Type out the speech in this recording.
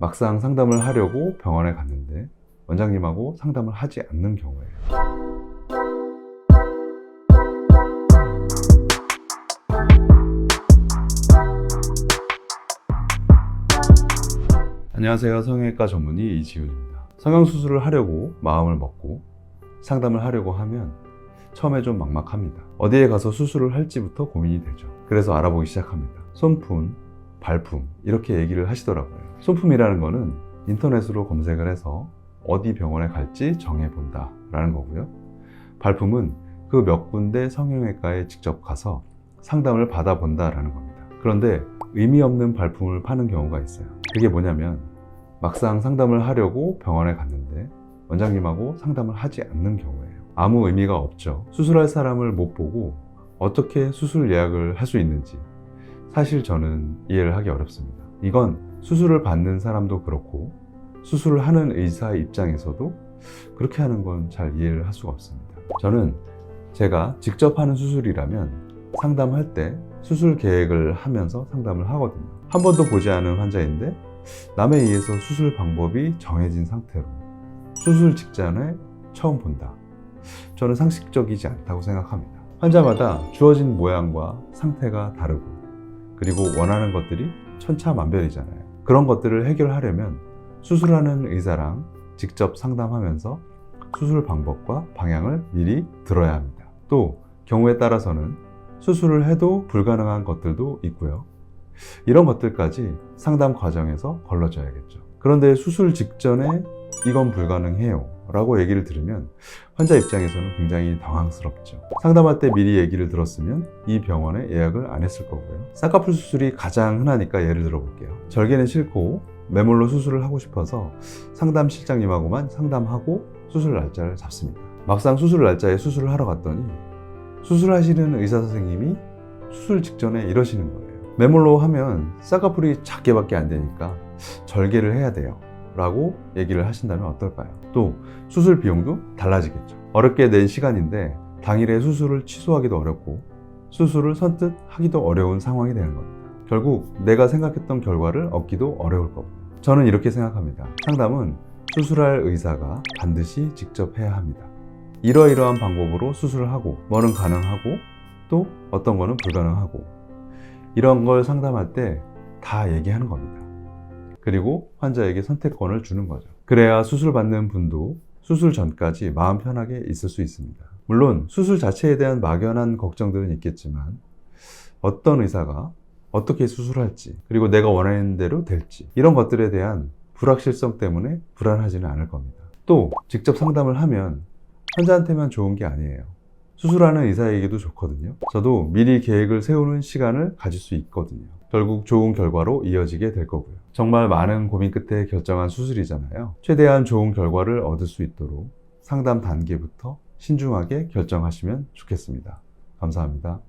막상 상담을 하려고 병원에 갔는데 원장님하고 상담을 하지 않는 경우에요. 안녕하세요. 성형외과 전문의 이지훈입니다. 성형수술을 하려고 마음을 먹고 상담을 하려고 하면 처음에 좀 막막합니다. 어디에 가서 수술을 할지부터 고민이 되죠. 그래서 알아보기 시작합니다. 손품, 발품, 이렇게 얘기를 하시더라고요. 손품이라는 거는 인터넷으로 검색을 해서 어디 병원에 갈지 정해본다 라는 거고요. 발품은 그 몇 군데 성형외과에 직접 가서 상담을 받아본다 라는 겁니다. 그런데 의미 없는 발품을 파는 경우가 있어요. 그게 뭐냐면 막상 상담을 하려고 병원에 갔는데 원장님하고 상담을 하지 않는 경우예요. 아무 의미가 없죠. 수술할 사람을 못 보고 어떻게 수술 예약을 할 수 있는지 사실 저는 이해를 하기 어렵습니다. 이건 수술을 받는 사람도 그렇고 수술을 하는 의사의 입장에서도 그렇게 하는 건 잘 이해를 할 수가 없습니다. 저는 제가 직접 하는 수술이라면 상담할 때 수술 계획을 하면서 상담을 하거든요. 한 번도 보지 않은 환자인데 남에 의해서 수술 방법이 정해진 상태로 수술 직전에 처음 본다. 저는 상식적이지 않다고 생각합니다. 환자마다 주어진 모양과 상태가 다르고 그리고 원하는 것들이 천차만별이잖아요. 그런 것들을 해결하려면 수술하는 의사랑 직접 상담하면서 수술 방법과 방향을 미리 들어야 합니다. 또 경우에 따라서는 수술을 해도 불가능한 것들도 있고요. 이런 것들까지 상담 과정에서 걸러져야겠죠. 그런데 수술 직전에 이건 불가능해요. 라고 얘기를 들으면 환자 입장에서는 굉장히 당황스럽죠. 상담할 때 미리 얘기를 들었으면 이 병원에 예약을 안 했을 거고요. 쌍꺼풀 수술이 가장 흔하니까 예를 들어 볼게요. 절개는 싫고 매몰로 수술을 하고 싶어서 상담 실장님하고만 상담하고 수술 날짜를 잡습니다. 막상 수술 날짜에 수술을 하러 갔더니 수술하시는 의사 선생님이 수술 직전에 이러시는 거예요. 매몰로 하면 쌍꺼풀이 작게밖에 안 되니까 절개를 해야 돼요. 라고 얘기를 하신다면 어떨까요? 또 수술 비용도 달라지겠죠. 어렵게 낸 시간인데 당일에 수술을 취소하기도 어렵고 수술을 선뜻 하기도 어려운 상황이 되는 겁니다. 결국 내가 생각했던 결과를 얻기도 어려울 거고 저는 이렇게 생각합니다. 상담은 수술할 의사가 반드시 직접 해야 합니다. 이러이러한 방법으로 수술을 하고 뭐는 가능하고 또 어떤 거는 불가능하고 이런 걸 상담할 때 다 얘기하는 겁니다. 그리고 환자에게 선택권을 주는 거죠. 그래야 수술 받는 분도 수술 전까지 마음 편하게 있을 수 있습니다. 물론 수술 자체에 대한 막연한 걱정들은 있겠지만 어떤 의사가 어떻게 수술할지 그리고 내가 원하는 대로 될지 이런 것들에 대한 불확실성 때문에 불안하지는 않을 겁니다. 또 직접 상담을 하면 환자한테만 좋은 게 아니에요. 수술하는 의사에게도 좋거든요. 저도 미리 계획을 세우는 시간을 가질 수 있거든요. 결국 좋은 결과로 이어지게 될 거고요. 정말 많은 고민 끝에 결정한 수술이잖아요. 최대한 좋은 결과를 얻을 수 있도록 상담 단계부터 신중하게 결정하시면 좋겠습니다. 감사합니다.